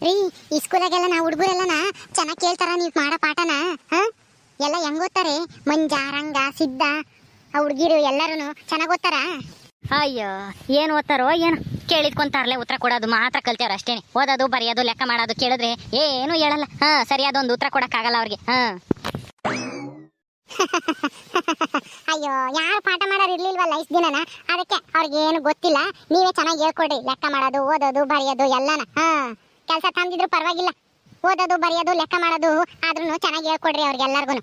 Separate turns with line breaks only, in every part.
ರೀ ಈ ಸ್ಕೂಲಾಗೆಲ್ಲ ನಾ ಹುಡುಗರೆಲ್ಲನ ಚೆನ್ನಾಗಿ ಕೇಳ್ತಾರ ನೀವು ಮಾಡೋ ಪಾಠನ ಹಾ? ಎಲ್ಲ ಹೆಂಗ್ ಓದ್ತಾರೆ? ಮಂಜ ರಂಗ ಸಿದ್ಧ ಆ ಹುಡುಗಿರು ಎಲ್ಲರೂ ಚೆನ್ನಾಗಿ ಓದ್ತಾರ?
ಅಯ್ಯೋ ಏನು ಓದ್ತಾರೋ ಏನು ಕೇಳಿದ್ಕೊಂತಾರಲೆ ಉತ್ತರ ಕೊಡೋದು ಮಾತ್ರ ಕಲ್ತೇವ್ರ ಅಷ್ಟೇನೆ. ಓದೋದು ಬರೆಯೋದು ಲೆಕ್ಕ ಮಾಡೋದು ಕೇಳಿದ್ರೆ ಏನು ಹೇಳಲ್ಲ. ಹಾ ಸರಿಯಾದ ಒಂದು ಉತ್ತರ ಕೊಡಕ್ಕಾಗಲ್ಲ ಅವ್ರಿಗೆ. ಹಾ.
ಅಯ್ಯೋ ಯಾರು ಪಾಠ ಮಾಡೋರು ಇರ್ಲಿಲ್ವಲ್ಲ ಇಷ್ಟು ದಿನನ? ಅದಕ್ಕೆ ಅವ್ರಿಗೆ ಏನು ಗೊತ್ತಿಲ್ಲ. ನೀವೇ ಚೆನ್ನಾಗಿ ಹೇಳ್ಕೊಡ್ರಿ. ಲೆಕ್ಕ ಮಾಡೋದು ಓದೋದು ಬರೆಯೋದು ಎಲ್ಲನ ಹಾ? ಕೆಲಸ ತಂದಿದ್ರು ಪರವಾಗಿಲ್ಲ. ಓದೋದು ಬರೆಯೋದು ಲೆಕ್ಕ ಮಾಡೋದು ಆದ್ರೂ ಚೆನ್ನಾಗಿ ಹೇಳ್ಕೊಡ್ರಿ ಅವ್ರಿಗೆಲ್ಲರಿಗೂ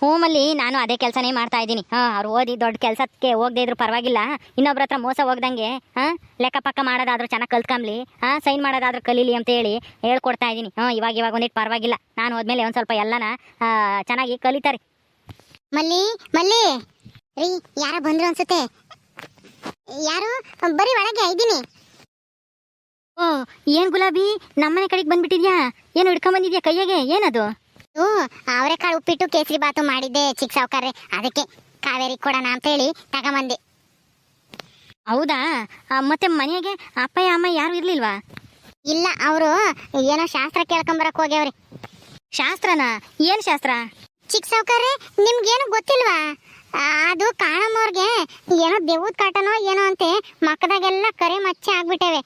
ಹೂಮಲ್ಲಿ ನಾನು ಅದೇ ಕೆಲಸನೇ ಮಾಡ್ತಾ ಇದ್ದೀನಿ. ಹಾಂ ಅವ್ರು ಓದಿ ದೊಡ್ಡ ಕೆಲಸಕ್ಕೆ ಹೋಗದೆ ಇದ್ರು ಪರವಾಗಿಲ್ಲ. ಇನ್ನೊಬ್ರ ಹತ್ರ ಮೋಸ ಹೋಗ್ದಂಗೆ ಹಾಂ ಲೆಕ್ಕ ಪಕ್ಕ ಮಾಡೋದಾದ್ರೂ ಚೆನ್ನಾಗಿ ಕಲ್ತ್ಕೊಂಬ್ಲಿ ಹಾಂ ಸೈನ್ ಮಾಡೋದಾದ್ರೂ ಕಲೀಲಿ ಅಂತ ಹೇಳಿ ಹೇಳ್ಕೊಡ್ತಾ ಇದ್ದೀನಿ. ಹಾಂ ಇವಾಗ ಇವಾಗ ಒಂದಿಟ್ಟು ಪರವಾಗಿಲ್ಲ. ನಾನು ಹೋದ್ಮೇಲೆ ಒಂದು ಸ್ವಲ್ಪ ಎಲ್ಲನ ಚೆನ್ನಾಗಿ ಕಲಿತಾರೆ.
ಮಲ್ಲಿ ಮಲ್ಲಿ. ರೀ ಯಾರೋ ಬಂದರು ಅನ್ಸುತ್ತೆ. ಯಾರು? ಬರೀ ಒಳಗೆ ಇದ್ದೀನಿ
ಓ ಏನ್ ಗುಲಾಬಿ? ನಮ್ಮನೆ ಕಡೆಗೆ ಬಂದ್ಬಿಟ್ಟಿದ್ಯಾ? ಏನು ಹಿಡ್ಕೊಂಬಂದಿದ್ಯಾ ಕೈಯಾಗೆ? ಏನದು?
ಓ ಅವರೆಕಾಳು ಉಪ್ಪಿಟ್ಟು ಕೇಸರಿ ಬಾತು ಮಾಡಿದ್ದೆ ಚಿಕ್ಕ ಸಾವುಕಾರ್ರೆ. ಅದಕ್ಕೆ ಕಾವೇರಿ ಕೊಡೋಣ ಅಂತ ಹೇಳಿ ತಗೊಂಬಂದೆ.
ಹೌದಾ? ಆ, ಮತ್ತೆ ಮನೆಗೆ ಅಪ್ಪಯ್ಯ ಅಮ್ಮ ಯಾರು ಇರ್ಲಿಲ್ವಾ?
ಇಲ್ಲ ಅವರು ಏನೋ ಶಾಸ್ತ್ರ ಕೇಳ್ಕೊಂಬರಕ್ ಹೋಗ್ಯಾವ್ರಿ.
ಶಾಸ್ತ್ರನಾ? ಏನ್ ಶಾಸ್ತ್ರ?
ಚಿಕ್ಕ ಸಾವುಕಾರ್ರೆ ನಿಮ್ಗೇನು ಗೊತ್ತಿಲ್ವಾ? ಅದು ಕಾಣಮ್ಮವ್ರಿಗೆ, ಏನೋ ದೆವ್ವದ ಕಾಟನೋ ಏನೋ ಅಂತೆ, ಮಕ್ಕದಾಗೆಲ್ಲ ಕರೆ ಮಚ್ಚೆ ಆಗ್ಬಿಟ್ಟವೆ.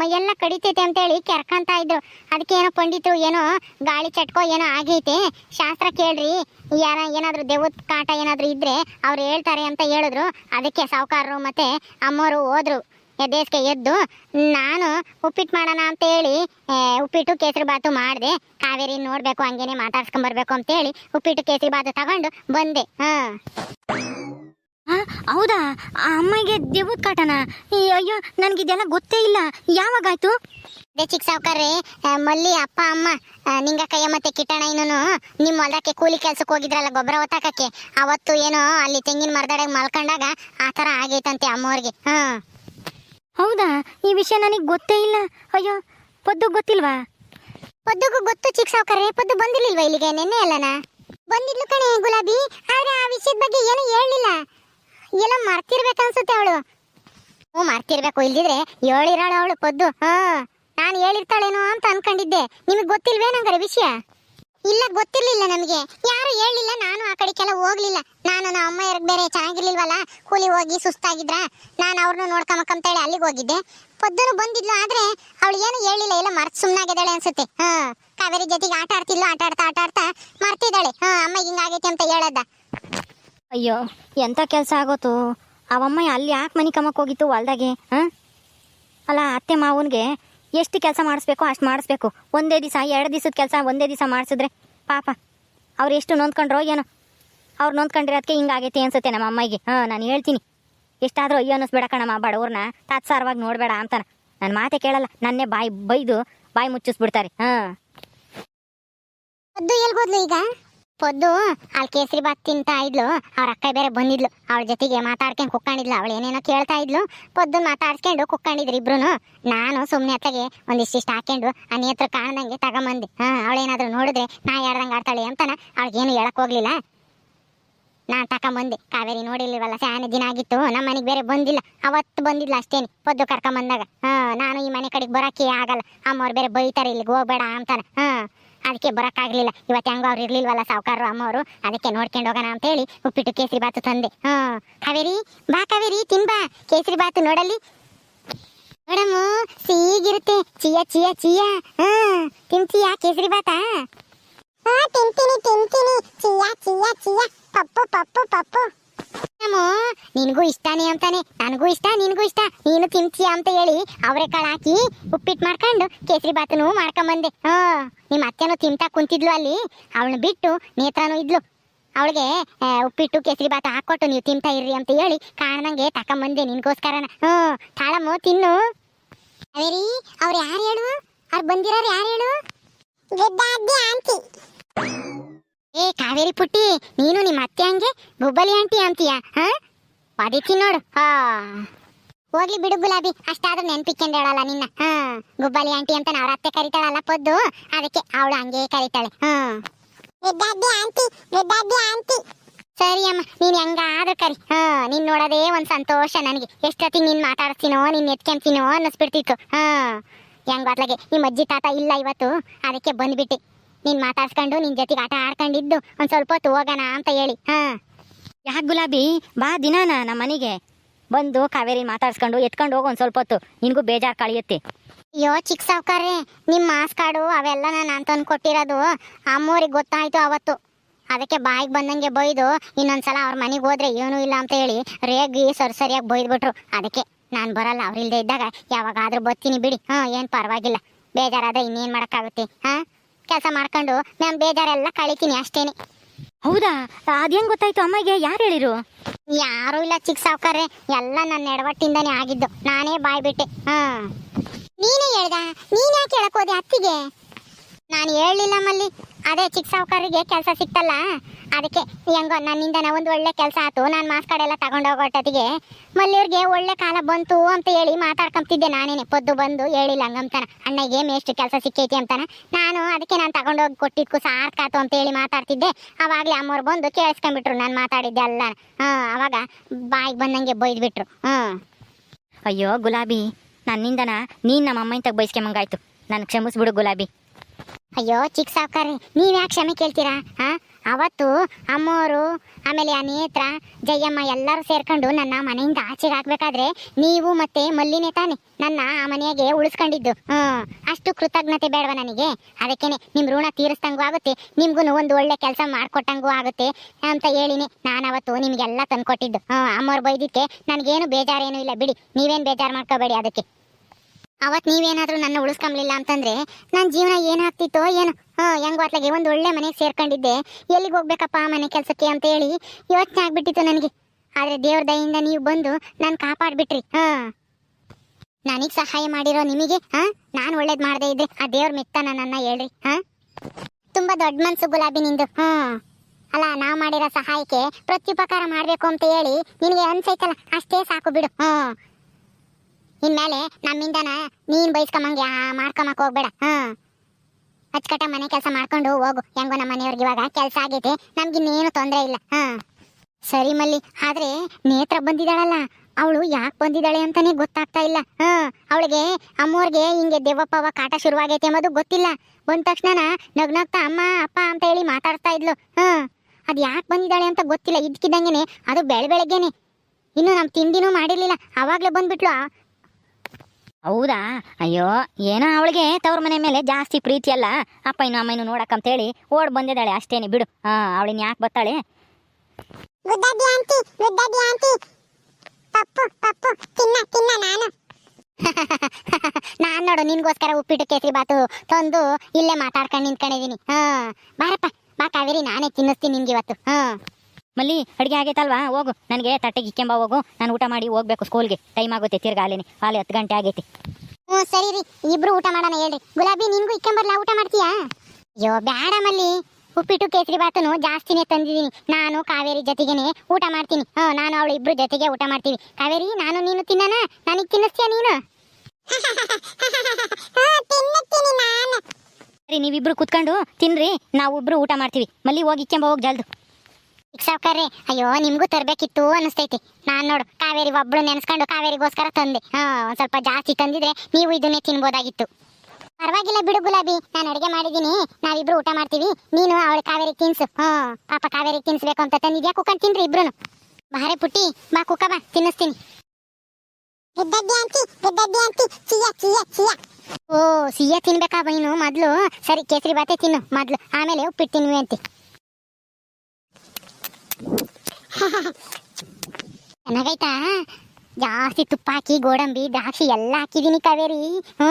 ಮೈಯೆಲ್ಲ ಕಡಿತೈತೆ ಅಂತೇಳಿ ಕೆರ್ಕಂತ ಇದ್ರು. ಅದಕ್ಕೆ ಏನೋ ಪಂಡಿತರು ಏನೋ ಗಾಳಿ ಚಟ್ಕೋ ಏನೋ ಆಗೈತೆ. ಶಾಸ್ತ್ರ ಕೇಳ್ರಿ, ಯಾರ ಏನಾದ್ರು ದೆವ್ವದ ಕಾಟ ಏನಾದ್ರು ಇದ್ರೆ ಅವ್ರು ಹೇಳ್ತಾರೆ ಅಂತ ಹೇಳಿದ್ರು. ಅದಕ್ಕೆ ಸಾವುಕಾರರು ಮತ್ತೆ ಅಮ್ಮವರು ಹೋದ್ರು. ಎದ್ದೇಸ್ಕೆ ಎದ್ದು ನಾನು ಉಪ್ಪಿಟ್ಟು ಮಾಡೋಣ ಅಂತೇಳಿ ಉಪ್ಪಿಟ್ಟು ಕೇಸರಿ ಬಾತು ಮಾಡಿದೆ. ಕಾವೇರಿ ನೋಡಬೇಕು ಹಂಗೇನೆ ಮಾತಾಡ್ಸ್ಕೊಂಬರ್ಬೇಕು ಅಂತೇಳಿ ಉಪ್ಪಿಟ್ಟು ಕೇಸರಿ ಬಾತು ತಗೊಂಡು ಬಂದೆ. ಹಾ.
ಹೌದಾ? ಅಮ್ಮಗೆ ದೇವದ ಕಾಟನ? ಅಯ್ಯೋ ನನ್ಗಿದೆಲ್ಲ ಗೊತ್ತೇ ಇಲ್ಲ. ಯಾವಾಗಾಯ್ತು?
ಅದೇ ಚಿಕ್ಕ ಸಾವುಕಾರ್ರಿ ಮಲ್ಲಿ ಅಪ್ಪ ಅಮ್ಮ ನಿಂಗ ಕೈಯ ಮತ್ತೆ ಕಿಟ್ಟಣ ಇನ್ನೂ ನಿಮ್ಮ ಹೊಲಕ್ಕೆ ಕೂಲಿ ಕೆಲ್ಸಕ್ಕೆ ಹೋಗಿದ್ರಲ್ಲ ಗೊಬ್ಬರ ಒತ್ತಾಕಕ್ಕೆ ಅವತ್ತು ಏನೋ ಅಲ್ಲಿ ತೆಂಗಿನ ಮರದಡೆಗೆ ಮಲ್ಕೊಂಡಾಗ ಆ ಥರ ಆಗೈತಂತೆ ಅಮ್ಮವ್ರಿಗೆ ಹಾ.
ಹೌದಾ? ಈ ವಿಷಯ ನನಗೆ ಗೊತ್ತೇ ಇಲ್ಲ. ಅಯ್ಯೋ, ಪದ್ದು ಗೊತ್ತಿಲ್ವಾ?
ಪದ್ದುಗೂ ಗೊತ್ತು ಚಿಕ್ಕ ಸಾವುಕಾರ್ರೆ ಪದ್ದು ಬಂದಿರ್ಲಿಲ್ವಾ ಇಲ್ಲಿಗೆ? ನೆನ್ನೆ ಅಲ್ಲನ? ಬಂದಿದ್ಲು ಕಣೆ ಗುಲಾಬಿ, ಆದ್ರೆ ಆ ವಿಷಯದ ಬಗ್ಗೆ ಏನು ಹೇಳಲಿಲ್ಲ. ಎಲ್ಲ ಮರ್ತಿರ್ಬೇಕನ್ಸುತ್ತೆ ಅವಳು. ಹ್ಞೂ, ಮರ್ತಿರ್ಬೇಕು. ಇಲ್ದಿದ್ರೆ ಹೇಳಿರಾಳು ಅವಳು ಪದ್ದು. ಹಾ, ನಾನು ಹೇಳಿರ್ತಾಳೇನೋ ಅಂತ ಅನ್ಕೊಂಡಿದ್ದೆ. ನಿಮಗೆ ಗೊತ್ತಿಲ್ವೇನಂಗಾರೆ ವಿಷಯ? ಇಲ್ಲ, ಗೊತ್ತಿರ್ಲಿಲ್ಲ ನಮಗೆ. ಯಾರು ಹೇಳಿಲ್ಲ ನಾನು ಆ ಕಡೆಗೆಲ್ಲ ಹೋಗ್ಲಿಲ್ಲ. ನಾನು ನಮ್ಮ ಅಮ್ಮ ಎರಗ್ ಬೇರೆ ಚೆನ್ನಾಗಿರ್ಲಿಲ್ವಲ್ಲ? ಕೂಲಿ ಹೋಗಿ ಸುಸ್ತಾಗಿದ್ರ? ನಾನು ಅವ್ರನ್ನ ನೋಡ್ಕೊಂಬಕ್ಕಂತೇಳಿ ಅಲ್ಲಿಗೆ ಹೋಗಿದ್ದೆ. ಪದ್ದನು ಬಂದಿದ್ಲು, ಆದ್ರೆ ಅವಳು ಏನು ಹೇಳಿಲ್ಲ ಎಲ್ಲ ಮರ್ತ್ ಸುಮ್ಮನಾಗಿದ್ದಾಳೆ ಅನ್ಸುತ್ತೆ. ಹಾ, ಕಾವೇರಿ ಜೊತೆಗೆ ಆಟ ಆಡ್ತಿಲ್ಲ ಆಟ ಆಡ್ತಾ ಆಟ ಆಡ್ತಾ ಮರ್ತಿದ್ದಾಳೆ. ಹಾ, ಅಮ್ಮ ಹಿಂಗಾಗೈತೆ ಅಂತ ಹೇಳದ
ಅಯ್ಯೋ, ಎಂತ ಕೆಲಸ ಆಗೋತು? ಅವಮ್ಮ ಅಲ್ಲಿ ಯಾಕೆ ಮನೆ ಕಮಕ್ ಹೋಗಿತ್ತು ಹೊಲ್ದಾಗೆ, ಹಾಂ? ಅಲ್ಲ, ಅತ್ತೆ ಮಾವನಿಗೆ ಎಷ್ಟು ಕೆಲಸ ಮಾಡಿಸ್ಬೇಕು, ಅಷ್ಟು ಮಾಡಿಸ್ಬೇಕು. ಒಂದೇ ದಿವಸ, ಎರಡು ದಿವಸದ ಕೆಲಸ ಒಂದೇ ದಿವಸ ಮಾಡಿಸಿದ್ರೆ ಪಾಪ, ಅವ್ರು ಎಷ್ಟು ನೊಂದ್ಕೊಂಡ್ರೋ ಏನೋ. ಅವ್ರು ನೊಂದ್ಕೊಂಡಿರೋದಕ್ಕೆ ಹಿಂಗಾಗೈತಿ ಅನ್ಸುತ್ತೆ ನಮ್ಮ ಅಮ್ಮಗೆ. ಹಾಂ, ನಾನು ಹೇಳ್ತೀನಿ. ಎಷ್ಟಾದರೂ ಅಯ್ಯೋ ಅನ್ನಿಸ್ಬೇಡ ಕಣಮ್ಮ, ಬಡವ್ರನ್ನ ತಾತ್ಸಾರವಾಗಿ ನೋಡಬೇಡ ಅಂತಾನೆ. ನನ್ನ ಮಾತೆ ಕೇಳಲ್ಲ, ನನ್ನೇ ಬಾಯಿ ಬೈದು ಬಾಯಿ ಮುಚ್ಚಿಸ್ಬಿಡ್ತಾರೆ. ಹಾಂ.
ಎಲ್ಗೋದ್ಲು ಈಗ? ಪದ್ದು ಅಲ್ಲಿ ಕೇಸರಿ ಬಾತ್ ತಿಂತಾ ಇದ್ಲು. ಅವ್ರ ಅಕ್ಕ ಬೇರೆ ಬಂದಿದ್ಲು. ಅವಳ ಜೊತೆಗೆ ಮಾತಾಡ್ಕೊಂಡು ಕುಕ್ಕೊಂಡಿದ್ಲು. ಅವಳು ಏನೇನೋ ಕೇಳ್ತಾ ಇದ್ಲು. ಪೊದ್ದು ಮಾತಾಡ್ಸ್ಕೊಂಡು ಕುಕ್ಕೊಂಡಿದ್ರು ಇಬ್ರು ನಾನು ಸುಮ್ಮನೆ ಅತ್ತಗೆ ಒಂದಿಷ್ಟಿಷ್ಟು ಹಾಕೊಂಡು ಆ ನೇತ್ರ ಕಾಣ್ದಂಗೆ ತಗೊಂಬಂದೆ. ಹಾಂ, ಅವಳೇನಾದ್ರು ನೋಡಿದ್ರೆ ನಾ ಯಾರ್ದಂಗೆ ಆಡ್ತಾಳೆ ಅಂತಾನ. ಅವಳಿಗೇನು ಹೇಳಕ್ ಹೋಗ್ಲಿಲ್ಲ. ನಾನ್ ತಗೊಂಬಂದೆ ಕಾವೇರಿ ನೋಡಿಲ್ಲವಲ್ಲ ಸ್ಯಾನೆ ದಿನ ಆಗಿತ್ತು. ನಮ್ಮ ಮನೆಗೆ ಬೇರೆ ಬಂದಿಲ್ಲ. ಅವತ್ತು ಬಂದಿಲ್ಲ ಅಷ್ಟೇನೆ. ಪದ್ದು ಕರ್ಕೊಂಬಂದಾಗ. ಹಾಂ, ನಾನು ಈ ಮನೆ ಕಡೆಗೆ ಬರೋಕ್ಕೆ ಆಗಲ್ಲ. ಅಮ್ಮವ್ರು ಬೇರೆ ಬೈತಾರೆ, ಇಲ್ಲಿಗೆ ಹೋಗ್ಬೇಡ ಅಂತಾನೆ. ಹಾ. ಅದಕ್ಕೆ ಬರೋಕ್ಕಾಗಲಿಲ್ಲ. ಇವತ್ತು ಹೆಂಗೋ ಅವ್ರು ಇರಲಿಲ್ವಲ್ಲ ಸಾವುಕಾರರು ಅಮ್ಮವರು ಅದಕ್ಕೆ ನೋಡ್ಕೊಂಡು ಹೋಗೋಣ ಅಂತ ಹೇಳಿ ಉಪ್ಪಿಟ್ಟು ಕೇಸರಿ ಬಾತು ತಂದೆ. ಹಾ ಕಾವೇರಿ, ಬಾ ಕಾವೇರಿ, ತಿನ್ ಬಾ. ಕೇಸರಿ ಬಾತು ನೋಡಲ್ಲಿ. ಮೇಡಮು ಸೀಗಿರುತ್ತೆ. ಚಿಯಾ ಚಿಯಾ, ಚಿಯ. ಹಾ ತಿಂತೀಯಾ ಕೇಸರಿ ಬಾತಾ? ಹಾ ತಿಂತೀನಿ ತಿಂತೀನಿ. ಚಿಯ ಚಿಯ ಚಿಯ. ಪಪ್ಪು ಪಪ್ಪು ಪಪ್ಪು. ನಿನಗೂ ಇಷ್ಟನೇ ಅಂತಾನೆ. ನನಗೂ ಇಷ್ಟ, ನಿನಗೂ ಇಷ್ಟ. ನೀನು ತಿಂತೀಯ ಅಂತ ಹೇಳಿ ಅವರೆಕಾಳು ಹಾಕಿ ಉಪ್ಪಿಟ್ಟು ಮಾಡ್ಕೊಂಡು ಕೇಸರಿ ಬಾತನು ಮಾಡ್ಕೊಂಬಂದೆ. ಹಾ, ನಿಮ್ಮ ಅತ್ತೆನೂ ತಿಂತಾ ಕುಂತಿದ್ಲು ಅಲ್ಲಿ. ಅವಳನ್ನ ಬಿಟ್ಟು ನೇತ್ರನೂ ಇದ್ಲು. ಅವಳಿಗೆ ಉಪ್ಪಿಟ್ಟು, ಕೇಸರಿ ಬಾತು ಹಾಕ್ಕೊಟ್ಟು ನೀವು ತಿಂತಾ ಇರ್ರಿ ಅಂತ ಹೇಳಿ ಕಾಣ್ದಂಗೆ ತಕೊಂಬಂದೆ ನಿನ್ಗೋಸ್ಕರನ. ಹ್ಞೂ, ತಾಳಮ್ಮ, ತಿನ್ನು. ಅವೇರಿ ಅವ್ರು ಯಾರು ಹೇಳು? ಅವ್ರು ಬಂದಿರೋರು ಯಾರು ಹೇಳು? ಏ ಕಾವೇರಿ ಪುಟ್ಟಿ ನೀನು ನಿಮ್ಮ ಅತ್ತೆ ಹಂಗೆ ಗುಬ್ಬಲಿ ಆಂಟಿ ಅಂತೀಯ ಹಾ? ಒದಿತಿ ನೋಡು. ಹಾ. ಹೋಗ್ಲಿ ಬಿಡು ಗುಲಾಬಿ ಅಷ್ಟಾದ್ರೂ ನೆನ್ಪಿಕ್ಕೊಂಡು ಹೇಳಲ್ಲ ನಿನ್ನ ಹಾ? ಗುಬ್ಬಲಿ ಆಂಟಿ ಅಂತ ಅವ್ರ ಅತ್ತೆ ಕರಿತಾಳಲ್ಲ ಪೊದ್ದು ಅದಕ್ಕೆ ಅವಳು ಹಂಗೆ ಕರಿತಾಳೆ ಹಾ? Aunty aunty. ಸರಿ ಅಮ್ಮ ನೀನ್ ಹೆಂಗಾದ್ರೂ ಕರಿ ಹಾ? ನೀನ್ ನೋಡೋದೇ ಒಂದ್ ಸಂತೋಷ ನನಗೆ. ಎಷ್ಟೊತ್ತಿಗೆ ನಿನ್ ಮಾತಾಡ್ತೀನೋ ನಿನ್ ಎತ್ಕೊಂತೀನೋ ಅನ್ನಿಸ್ಬಿಡ್ತಿತ್ತು ಹಾ? ಹೆಂಗ್ ಅತ್ಲಾಗೆ ನಿಮ್ಮ ಅಜ್ಜಿ ತಾತ ಇಲ್ಲ ಇವತ್ತು ಅದಕ್ಕೆ ಬಂದ್ಬಿಟ್ಟೆ. ನೀನ್ ಮಾತಾಡ್ಸ್ಕೊಂಡು ನಿನ್ ಜೊತೆಗೆ ಆಟ ಆಡ್ಕೊಂಡಿದ್ದು ಒಂದ್ ಸ್ವಲ್ಪ ಹೊತ್ತು ಹೋಗೋಣ ಅಂತ ಹೇಳಿ. ಹಾ.
ಯಾಕೆ ಗುಲಾಬಿ? ಬಾ ದಿನಾನ ನಮ್ಮ ಮನೆಗೆ. ಬಂದು ಕಾವೇರಿ ಮಾತಾಡ್ಸ್ಕೊಂಡು ಎತ್ಕೊಂಡು ಹೋಗು ಒಂದ್ ಸ್ವಲ್ಪ ಹೊತ್ತು. ನಿನಗೂ ಬೇಜಾರು ಕಳಿಯುತ್ತೆ.
ಅಯ್ಯೋ ಚಿಕ್ಕ ಸಾವುಕಾರ್ರೆ ನಿಮ್ಮ ಮಾಸ್ ಕಾರ್ಡು ಅವೆಲ್ಲ ನಾನು ತಂದು ಕೊಟ್ಟಿರೋದು ಅಮ್ಮೋರಿಗೆ ಗೊತ್ತಾಯ್ತು ಅವತ್ತು. ಅದಕ್ಕೆ ಬಾಯಿಗೆ ಬಂದಂಗೆ ಬೈದು ಇನ್ನೊಂದ್ಸಲ ಅವ್ರ ಮನೆಗೆ ಹೋದ್ರೆ ಏನೂ ಇಲ್ಲ ಅಂತ ಹೇಳಿ ರೇಗಿ ಸರಿ ಸರಿಯಾಗಿ ಬೈದ್ಬಿಟ್ರು. ಅದಕ್ಕೆ ನಾನು ಬರಲ್ಲ ಅವ್ರಿಲ್ದೇ ಇದ್ದಾಗ ಯಾವಾಗಾದ್ರೂ ಬರ್ತೀನಿ ಬಿಡಿ. ಹ್ಞೂ ಏನು ಪರವಾಗಿಲ್ಲ. ಬೇಜಾರಾದ ಇನ್ನೇನು ಮಾಡೋಕ್ಕಾಗುತ್ತೆ? ಹಾಂ? ಕೆಲಸ ಮಾಡ್ಕೊಂಡು ಮ್ಯಾಮ್ ಬೇಜಾರೆಲ್ಲ ಕಳಿತೀನಿ ಅಷ್ಟೇನೆ.
ಹೌದಾ? ಅದೇನು ಗೊತ್ತಾಯ್ತು ಅಮ್ಮಗೆ? ಯಾರು ಹೇಳಿರು?
ಯಾರು ಇಲ್ಲ ಚಿಕ್ಕ ಸಾವ್ಕಾರ್ರೆ. ಎಲ್ಲ ನನ್ನ ಎಡವಟ್ಟಿಂದನೇ ಆಗಿದ್ದು. ನಾನೇ ಬಾಯ್ ಬಿಟ್ಟೆ. ಹಾ. ನೀನೇ ಹೇಳ್ದ? ನೀನ್ ಯಾಕೆ ಹೇಳಕ್ ಹೋದೆ ಅತ್ತಿಗೆ? ನಾನು ಹೇಳಲಿಲ್ಲ ಮಲ್ಲಿ. ಅದೇ ಚಿಕ್ಕ ಸಾವ್ಕಾರಿಗೆ ಕೆಲಸ ಸಿಕ್ತಲ್ಲ? ಅದಕ್ಕೆ ಹೆಂಗೋ ನನ್ನಿಂದ ನಾ ಒಂದು ಒಳ್ಳೆ ಕೆಲಸ ಆಯ್ತು ನಾನು ಮಾಸ್ ಕಾರ್ಡ್ ಎಲ್ಲ ತಗೊಂಡೋಗೋಟತಿಗೆ ಮಲ್ಲಿಯವ್ರಿಗೆ ಒಳ್ಳೆ ಕಾಲ ಬಂತು ಅಂತ ಹೇಳಿ ಮಾತಾಡ್ಕೊಂತಿದ್ದೆ ನಾನೇನೆ. ಪೊದ್ದು ಬಂದು ಹೇಳಿಲ್ಲ ಹಂಗಂತಾನ ಅಣ್ಣಗೆ ಎಷ್ಟು ಕೆಲಸ ಸಿಕ್ಕೈತಿ? ಅಂತಾನ ನಾನು ಅದಕ್ಕೆ ನಾನು ತಗೊಂಡೋಗಿ ಕೊಟ್ಟಿದ್ಕು ಸಾರ್ಕಾತು ಅಂತ ಹೇಳಿ ಮಾತಾಡ್ತಿದ್ದೆ. ಅವಾಗಲೇ ಅಮ್ಮವ್ರು ಬಂದು ಕೇಳಿಸ್ಕೊಂಬಿಟ್ರು ನಾನು ಮಾತಾಡಿದ್ದೆ ಅಲ್ಲ. ಹಾಂ, ಅವಾಗ ಬಾಯಿಗೆ ಬಂದಂಗೆ ಬೈದ್ಬಿಟ್ರು. ಹಾಂ.
ಅಯ್ಯೋ, ಗುಲಾಬಿ. ನನ್ನಿಂದನ? ನೀನು ನಮ್ಮ ಅಮ್ಮನ ತಗ ಬೈಸ್ಕೊಂಬಂಗಾಯ್ತು. ನಾನು ಕ್ಷಮಿಸ್ಬಿಡು ಗುಲಾಬಿ.
ಅಯ್ಯೋ, ಚಿಕ್ಕ ಸಾವ್ಕಾರ್ರಿ ನೀವ್ ಯಾಕೆ ಕ್ಷಮೆ ಕೇಳ್ತೀರಾ, ಹಾ? ಅವತ್ತು ಅಮ್ಮೋರು, ಆಮೇಲೆ ಆ ನೇತ್ರ ಜಯಮ್ಮ ಎಲ್ಲರೂ ಸೇರ್ಕೊಂಡು ನನ್ನ ಮನೆಯಿಂದ ಆಚೆಗೆ ಹಾಕ್ಬೇಕಾದ್ರೆ ನೀವು ಮತ್ತೆ ಮಲ್ಲಿನೇ ತಾನೆ, ನನ್ನ ಆ ಮನೆಯಾಗೆ ಉಳಿಸ್ಕೊಂಡಿದ್ದು. ಹ್ಞೂ ಅಷ್ಟು ಕೃತಜ್ಞತೆ ಬೇಡವಾ ನನಗೆ? ಅದಕ್ಕೇನೆ ನಿಮ್ಮ ಋಣ ತೀರಿಸ್ದಂಗೂ ಆಗುತ್ತೆ, ನಿಮ್ಗೂ ಒಂದು ಒಳ್ಳೆ ಕೆಲಸ ಮಾಡಿಕೊಟ್ಟಂಗೂ ಆಗುತ್ತೆ ಅಂತ ಹೇಳಿನಿ ನಾನು ಅವತ್ತು ನಿಮ್ಗೆಲ್ಲ ತಂದ್ಕೊಟ್ಟಿದ್ದು. ಹ್ಞೂ ಅಮ್ಮವ್ರು ಬೈದಿಕ್ಕೆ ನನಗೇನು ಬೇಜಾರೇನು ಇಲ್ಲ, ಬಿಡಿ, ನೀವೇನು ಬೇಜಾರು ಮಾಡ್ಕೋಬೇಡಿ ಅದಕ್ಕೆ. ಅವತ್ ನೀವೇನಾದ್ರೂ ನನ್ನ ಉಳಿಸ್ಕೊಂಬ್ಲಿಲ್ಲ ಅಂತಂದ್ರೆ ನನ್ನ ಜೀವನ ಏನಾಗ್ತಿತ್ತೋ ಏನು? ಹೆಂಗೋ ಅತ್ಲಾಗೆ ಒಂದು ಒಳ್ಳೆ ಮನೆಗೆ ಸೇರ್ಕೊಂಡಿದ್ದೆ. ಎಲ್ಲಿಗೆ ಹೋಗ್ಬೇಕಪ್ಪ ಮನೆ ಕೆಲಸಕ್ಕೆ ಅಂತ ಹೇಳಿ ಯೋಚನೆ ಆಗ್ಬಿಟ್ಟಿತ್ತು ನನಗೆ. ಆದ್ರೆ ದೇವ್ರ ದಯಿಂದ ನೀವು ಬಂದು ನಾನು ಕಾಪಾಡ್ಬಿಟ್ರಿ. ಹಾ. ನನಗೆ ಸಹಾಯ ಮಾಡಿರೋ ನಿಮಗೆ, ಹಾ? ನಾನು ಒಳ್ಳೇದ್ ಮಾಡದೇ ಇದ್ರೆ ಆ ದೇವ್ರ ಮೆತ್ತ ನನ್ನ ಹೇಳ್ರಿ, ಹಾ? ತುಂಬಾ ದೊಡ್ಡ ಮನ್ಸು ಗುಲಾಬಿ ನಿಂದು, ಹಾ? ಅಲ್ಲ, ನಾವು ಮಾಡಿರೋ ಸಹಾಯಕ್ಕೆ ಪ್ರತ್ಯುಪಕಾರ ಮಾಡ್ಬೇಕು ಅಂತ ಹೇಳಿ ನಿನಗೆ ಅನ್ಸೈತಲ್ಲ, ಅಷ್ಟೇ ಸಾಕು ಬಿಡು, ಹಾ? ಇನ್ಮೇಲೆ ನಮ್ಮಿಂದನ ನೀನ್ ಬೈಸ್ಕೊಂಬಂಗೆ ಮಾಡ್ಕೊಂಬಕ್ ಹೋಗ್ಬೇಡ. ಹಾ. ಅಚ್ಚಕಟ್ಟ ಮನೆ ಕೆಲಸ ಮಾಡ್ಕೊಂಡು ಹೋಗು. ಹೆಂಗೋ ನಮ್ಮ ಮನೆಯವ್ರಿಗೆ ಇವಾಗ ಕೆಲಸ ಆಗೈತೆ. ನಮ್ಗಿನ್ನೇನು ತೊಂದರೆ ಇಲ್ಲ. ಹಾ. ಸರಿ ಮಲ್ಲಿ. ಆದ್ರೆ ನೇತ್ರ ಬಂದಿದ್ದಾಳಲ್ಲ ಅವಳು ಯಾಕೆ ಬಂದಿದ್ದಾಳೆ ಅಂತಾನೆ ಗೊತ್ತಾಗ್ತಾ ಇಲ್ಲ. ಹಾ. ಅವಳಿಗೆ, ಅಮ್ಮೋರ್ಗೆ ಹಿಂಗೆ ದೇವಪ್ಪವ ಕಾಟ ಶುರುವಾಗೈತೆ ಅನ್ನೋದು ಗೊತ್ತಿಲ್ಲ. ಬಂದ ತಕ್ಷಣ ನಗ್ನಗ್ತಾ ಅಮ್ಮ, ಅಪ್ಪ ಅಂತ ಹೇಳಿ ಮಾತಾಡ್ತಾ ಇದ್ಲು. ಹಾ. ಅದು ಯಾಕೆ ಬಂದಿದ್ದಾಳೆ ಅಂತ ಗೊತ್ತಿಲ್ಲ. ಇದ್ಕಿದ್ದಂಗೆನೆ ಅದು ಬೆಳ ಬೆಳಗ್ಗೆನೆ. ಇನ್ನು ನಮ್ಮ ತಿಂಡಿನೂ ಮಾಡಿರ್ಲಿಲ್ಲ. ಅವಾಗಲೇ ಬಂದ್ಬಿಟ್ಲು.
ಹೌದಾ? ಅಯ್ಯೋ ಏನೋ ಅವಳಿಗೆ ತವ್ರ ಮನೆ ಮೇಲೆ ಜಾಸ್ತಿ ಪ್ರೀತಿ ಅಲ್ಲ. ನೋಡಕ್ ಅಂತ ಹೇಳಿ ಓಡ್ ಬಂದಿದ್ದಾಳೆ ಅಷ್ಟೇನೆ ಬಿಡು. ಹಾ ಅವಳಿನ ಯಾಕೆ
ಬತ್ತಾಳೆ ನಾನು. ನೋಡು ನಿನ್ಗೋಸ್ಕರ ಉಪ್ಪಿಟ್ಟು ಕೇಸರಿ ಬಾತು ತಂದು ಇಲ್ಲೇ ಮಾತಾಡ್ಕೊಂಡು ನಿಂತ್ಕೊಂಡಿದೀನಿ ಹಾ ಬಾರಪ್ಪ ಬಾ ಕಾವೇರಿ ನಾನೇ ತಿನ್ನಿಸ್ತೀನಿ ನಿನ್ಗೆ ಇವತ್ತು. ಹಾ.
ಮಲ್ಲಿ ಅಡುಗೆ ಆಗೈತಲ್ವಾ? ಹೋಗು. ನನಗೆ ತಟ್ಟೆಗೆ ಇಕ್ಕೆಂಬ ಹೋಗು. ನಾನು ಊಟ ಮಾಡಿ ಹೋಗ್ಬೇಕು ಸ್ಕೂಲ್ಗೆ. ಟೈಮ್ ಆಗುತ್ತೆ ತಿರ್ಗಾ ಅಲ್ಲೇನೆ. ಹಾಲೆ ಹತ್ತು ಗಂಟೆ ಆಗೈತಿ.
ಹ್ಞೂ ಸರಿ ರೀ. ಇಬ್ರು ಊಟ ಮಾಡೋಣ ಹೇಳ್ರಿ. ಗುಲಾಬಿ ನಿನ್ಗೂ ಇಕ್ಕೆಂಬರ್ಲ ಊಟ ಮಾಡ್ತೀಯಾ? ಅಯ್ಯೋ ಬೇಡ ಮಲ್ಲಿ. ಉಪ್ಪಿಟ್ಟು ಕೇಸರಿ ಬಾತನು ಜಾಸ್ತಿನೇ ತಂದಿದ್ದೀನಿ. ನಾನು ಕಾವೇರಿ ಜೊತೆಗೇನೆ ಊಟ ಮಾಡ್ತೀನಿ. ಹ್ಞೂ ನಾನು ಅವಳು ಇಬ್ರು ಜೊತೆಗೆ ಊಟ ಮಾಡ್ತೀವಿ. ಕಾವೇರಿ ನಾನು ನೀನು ತಿನ್ನೋಣ? ನನಗೆ ತಿನ್ನಿಸ್ತೀಯ ನಾನು.
ಸರಿ ನೀವಿಬ್ರು ಕುತ್ಕೊಂಡು ತಿನ್ರಿ. ನಾವು ಇಬ್ರು ಊಟ ಮಾಡ್ತೀವಿ. ಮಲ್ಲಿ ಹೋಗಿ ಇಕ್ಕೆಂಬ ಹೋಗಿ ಜಲ್ದು.
ಸಾವ್ಕಾರ್ರೆ ಅಯ್ಯೋ ನಿಮ್ಗೂ ತರಬೇಕಿತ್ತು ಅನಿಸ್ತೈತಿ ನಾನು ನೋಡು ಕಾವೇರಿ ಒಬ್ಳು ನೆನೆಸ್ಕೊಂಡು ಕಾವೇರಿಗೋಸ್ಕರ ತಂದೆ. ಹಾಂ ಒಂದು ಸ್ವಲ್ಪ ಜಾಸ್ತಿ ತಂದಿದ್ರೆ ನೀವು ಇದನ್ನೇ ತಿನ್ಬೋದಾಗಿತ್ತು. ಪರವಾಗಿಲ್ಲ ಬಿಡು ಗುಲಾಬಿ ನಾನು ಅಡಿಗೆ ಮಾಡಿದೀನಿ ನಾವಿಬ್ರು ಊಟ ಮಾಡ್ತೀವಿ. ನೀನು ಅವಳು ಕಾವೇರಿ ತಿನ್ಸು. ಹಾ ಪಾಪ ಕಾವೇರಿ ತಿನ್ಸ್ಬೇಕು ಅಂತ ತಂದಿದ್ಯಾ? ಕುಕ್ಕಂಡ್ ತಿನ್ರಿ ಇಬ್ರು ಬಾರೆ ಪುಟ್ಟಿ ಬಾ ಕುಕ್ಕ ಬಾ ತಿನ್ನಿಸ್ತೀನಿ. ಓ ಸಿಹಿಯ ತಿನ್ಬೇಕಾ ನೀನು ಮೊದ್ಲು ಸರಿ ಕೇಸರಿ ಬಾತೆ ತಿನ್ನು ಮೊದ್ಲು. ಆಮೇಲೆ ಉಪ್ಪಿಟ್ಟು ತಿನ್ವಿ ಅಂತೆ. ಚೆನ್ನಾಗೈತಾ ಜಾಸ್ತಿ ತುಪ್ಪ ಹಾಕಿ ಗೋಡಂಬಿ, ದ್ರಾಕ್ಷಿ ಎಲ್ಲ ಹಾಕಿದೀನಿ ಕಾವೇರಿ. ಹ್ಞೂ.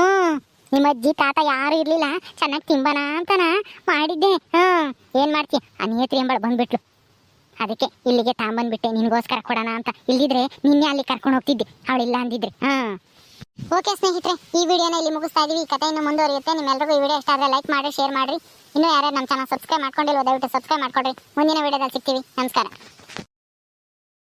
ನಿಮ್ಮ ಅಜ್ಜಿ, ತಾತ ಯಾರು ಇರಲಿಲ್ಲ. ಚೆನ್ನಾಗಿ ತಿಂಬನ ಅಂತನ ಮಾಡಿದ್ದೆ. ಹ್ಞೂ. ಏನು ಮಾಡ್ತೀಯ ಅನಿಯತ್ರಿ ಎಂಬಳು ಬಂದ್ಬಿಟ್ಲು. ಅದಕ್ಕೆ ಇಲ್ಲಿಗೆ ತಾಂಬಂದ್ಬಿಟ್ಟೆ ನಿನಗೋಸ್ಕರ ಕೊಡೋಣ ಅಂತ. ಇಲ್ಲಿದ್ರೆ ನಿನ್ನೆ ಅಲ್ಲಿ ಕರ್ಕೊಂಡು ಹೋಗ್ತಿದ್ದೆ. ಅವಳಿಲ್ಲ ಅಂದಿದ್ರೆ. ಹ್ಞೂ. ಓಕೆ ಸ್ನೇಹಿತರೆ, ಈ ವಿಡಿಯೋನ ಇಲ್ಲಿ ಮುಗಿಸ್ತಾ ಇದೀವಿ. ಈ ಕಥೆಯನ್ನು ಮುಂದುವರಿಯುತ್ತೆ. ನಿಮ್ಮೆಲ್ಲರಿಗೂ ಈ ವಿಡಿಯೋ ಇಷ್ಟ ಆದರೆ ಲೈಕ್ ಮಾಡಿ, ಶೇರ್ ಮಾಡಿ ಇನ್ನೂ ಯಾರ್ಯಾರು ನಮ್ಮ ಚಾನಲ್ ಸಬ್ಸ್ಕ್ರೈಬ್ ಮಾಡ್ಕೊಂಡಿಲ್ಲ ದಯವಿಟ್ಟು ಸಬ್ಸ್ಕ್ರೈಬ್ ಮಾಡ್ಕೊಡ್ರಿ. ಮುಂದಿನ ವಿಡಿಯೋದಲ್ಲಿ ಸಿಗ್ತೀವಿ. ನಮಸ್ಕಾರ.